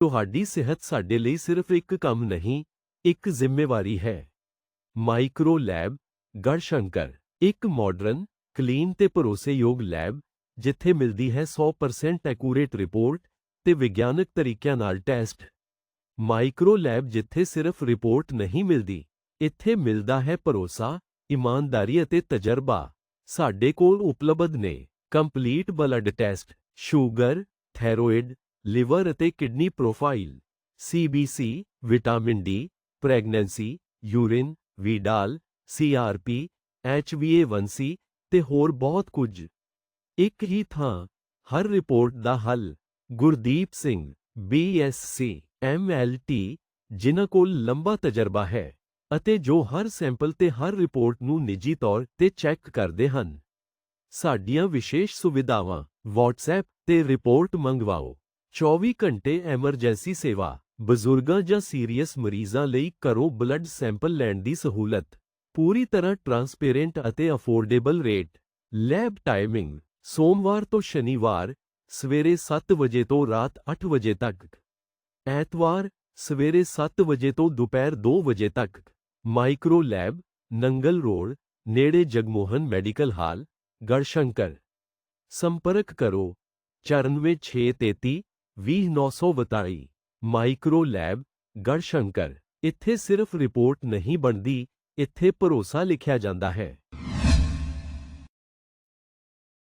ਤੁਹਾਡੀ ਸਿਹਤ ਸਾਡੇ ਲਈ ਸਿਰਫ ਇੱਕ ਕੰਮ ਨਹੀਂ, ਇੱਕ ਜ਼ਿੰਮੇਵਾਰੀ ਹੈ। ਮਾਈਕਰੋ ਲੈਬ ਗੜਸ਼ੰਕਰ, ਇੱਕ ਮਾਡਰਨ, ਕਲੀਨ ਤੇ ਭਰੋਸੇਯੋਗ ਲੈਬ, ਜਿੱਥੇ ਮਿਲਦੀ ਹੈ 100% ਐਕੂਰੇਟ ਰਿਪੋਰਟ ਤੇ ਵਿਗਿਆਨਕ ਤਰੀਕਿਆਂ ਨਾਲ ਟੈਸਟ। ਮਾਈਕਰੋ ਲੈਬ ਜਿੱਥੇ ਸਿਰਫ ਰਿਪੋਰਟ ਨਹੀਂ ਮਿਲਦੀ, ਇੱਥੇ ਮਿਲਦਾ ਹੈ ਭਰੋਸਾ, ਇਮਾਨਦਾਰੀ ਅਤੇ ਤਜਰਬਾ। ਸਾਡੇ ਕੋਲ ਉਪਲਬਧ ਨੇ complete blood test, sugar thyroid liver ਅਤੇ kidney profile CBC vitamin D pregnancy urine Widal CRP HbA1c ਤੇ ਹੋਰ ਬਹੁਤ ਕੁਝ ਇੱਕ ਹੀ ਥਾਂ ਹਰ ਰਿਪੋਰਟ ਦਾ ਹੱਲ ਗੁਰਦੀਪ ਸਿੰਘ BSc MLT ਜਿਨ੍ਹਾਂ ਕੋਲ ਲੰਬਾ ਤਜਰਬਾ ਹੈ ਅਤੇ ਜੋ ਹਰ ਸੈਂਪਲ ਤੇ ਹਰ ਰਿਪੋਰਟ ਨੂੰ ਨਿੱਜੀ ਤੌਰ ਤੇ ਚੈੱਕ ਕਰਦੇ ਹਨ ਸਾਡੀਆਂ ਵਿਸ਼ੇਸ਼ ਸੁਵਿਧਾਵਾਂ WhatsApp ਤੇ ਰਿਪੋਰਟ ਮੰਗਵਾਓ 24 ਘੰਟੇ ਐਮਰਜੈਂਸੀ ਸੇਵਾ, ਬਜ਼ੁਰਗਾਂ ਜਾਂ ਸੀਰੀਅਸ ਮਰੀਜ਼ਾਂ ਲਈ ਘਰੋਂ ਬਲੱਡ ਸੈਂਪਲ ਲੈਣ ਦੀ ਸਹੂਲਤ, ਪੂਰੀ ਤਰ੍ਹਾਂ ਟ੍ਰਾਂਸਪੇਰੈਂਟ ਅਤੇ ਅਫੋਰਡੇਬਲ ਰੇਟ। ਲੈਬ ਟਾਈਮਿੰਗ, ਸੋਮਵਾਰ ਤੋਂ ਸ਼ਨੀਵਾਰ, ਸਵੇਰੇ 7 ਵਜੇ ਤੋਂ ਰਾਤ 8 ਵਜੇ ਤੱਕ। ਐਤਵਾਰ, ਸਵੇਰੇ 7 ਵਜੇ ਤੋਂ ਦੁਪਹਿਰ 2 ਵਜੇ ਤੱਕ। ਮਾਈਕਰੋ ਲੈਬ, ਨੰਗਲ ਰੋਡ, ਨੇੜੇ ਜਗਮੋਹਨ ਮੈਡੀਕਲ ਹਾਲ, ਗੜਸ਼ੰਕਰ। ਸੰਪਰਕ ਕਰੋ 9463 20942 ਮਾਈਕਰੋ ਲੈਬ ਗੜਸ਼ੰਕਰ ਇੱਥੇ ਸਿਰਫ ਰਿਪੋਰਟ ਨਹੀਂ ਬਣਦੀ ਇੱਥੇ ਭਰੋਸਾ ਲਿਖਿਆ ਜਾਂਦਾ ਹੈ।